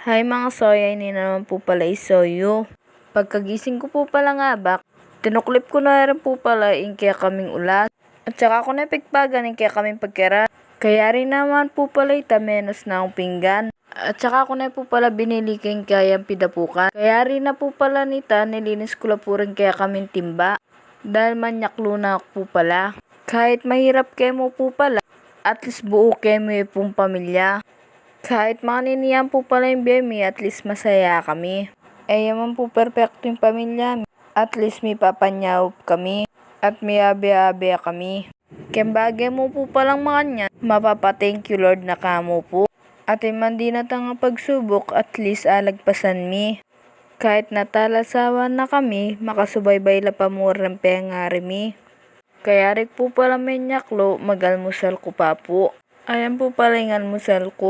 Hi mga soy, hindi na naman po pala isoyo. Pagkagising ko po pala nga bak, tinuklip ko na rin po pala yung kaya kaming ulas. At saka ako na pigpagan yung kaya kaming pagkera. Kaya rin naman po pala ita menos na akong pinggan. At saka ako na po pala binili kayong kayang pidapukan. Kaya rin na po pala nita, nilinis ko lang po rin kaya kaming timba. Dahil manyaklo na po pala. Kahit mahirap kayo mo po pala, at least buo kayo mo yung pamilya. Kahit maniniyan po pala yung biyemi, at least masaya kami. Eh, yaman po perfecto yung pamilya. At least may papanyaw kami. At may abe-abe kami. Bagay mo po palang mga mapapa-thank you Lord na kamo po. At man di na tanga pagsubok, at least alagpasan mi. Kahit natalasawan na kami, makasubaybay la pa mo rin pengari mi. Kaya rin po pala may nyaklo, magalmusal ko pa po. Ayan po pala yung almusal ko.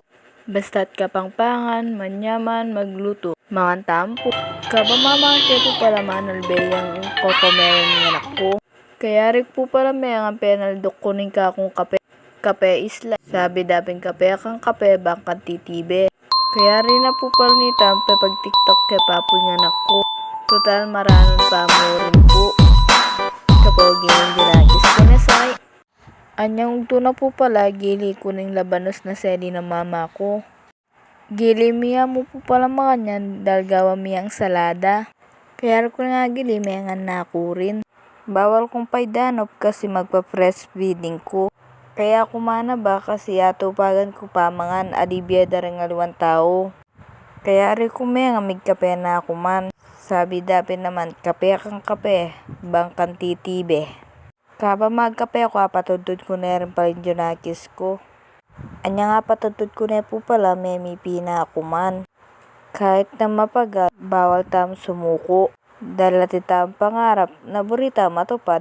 Basta't kapangpangan, manyaman, magluto, mga tampo. Kabamaman kayo po pala manalbeyang kokomero ng anak ko. Kaya rin po pala may ang penaldok ko ning kakong kape. Kape isla. Sabi daping kape kang kape, bangkan titibe. Kaya rin na po pala ni Tampe pag tiktok kay papo ng anak ko. Total maranon pa mo rin po. Kapogi ng Anyang tuna po pala, gili ko ng labanos na seli ng mama ko. Gili miya mo po pala mga niyan, dahil gawa miyang salada. Kaya ko nga gili, may nga nako rin. Bawal kong paidanop kasi magpa-press feeding ko. Kaya kumana ba kasi ato pagan ko pamangan alibya rin aliwan tao. Kaya rin kume nga mig kape na ako man. Sabi dapin naman, kape kang kape, bangkan titibe. Kaba magkape ako, apatudod ko na rin pala yung junakis ko. Anya nga patudod ko na po pala, may mipi na ako man. Kahit na mapagal, bawal tam sumuko. Dahil natin tam pangarap, na burita matupad.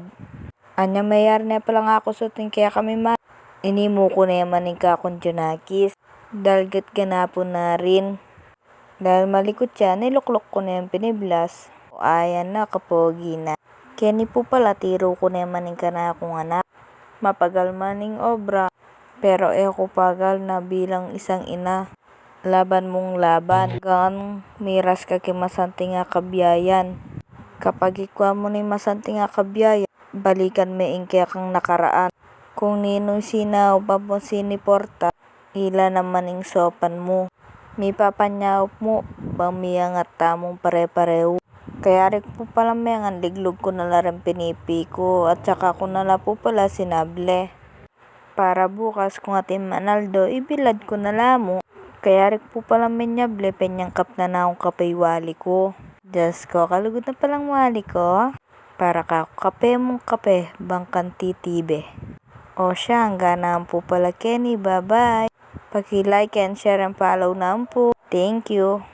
Anya mayar na pala nga ako sa ting kaya kami man. Inimo ko na yaman ng kakong junakis. Dahil ganapon na rin. Dahil malikot siya, niluklok ko na yung piniblas. O ayan na, kapogi na. Kaya ni po pala, tiro ko na yaman ng kana akong anak. Mapagal maning obra. Pero eh ko pagal na bilang isang ina. Laban mong laban. Gan miras ka kay masanting nga kabiyayan. Kapag ikwa mo ni masanting nga kabiyayan, balikan me kaya kang nakaraan. Kung ninong sinaw pa mo siniporta, ila naman ing sopan mo. May papanyaw mo, bamiya nga tamong pare-pareho. Kaya rin po pala may nga liglog ko na lang pinipi ko at saka ko na po pala sinable. Para bukas kung ating manaldo, ibilad ko na lamo. Kaya rin po pala may nyable, penyang kap na na akong kapay-wali ko. Diyos ko, kalugod na palang wali ko. Para ka kape mong kape, bangkan titibe. O siya, hanggang na po pala Kenny, bye-bye. Paki-like and share and follow na po. Thank you.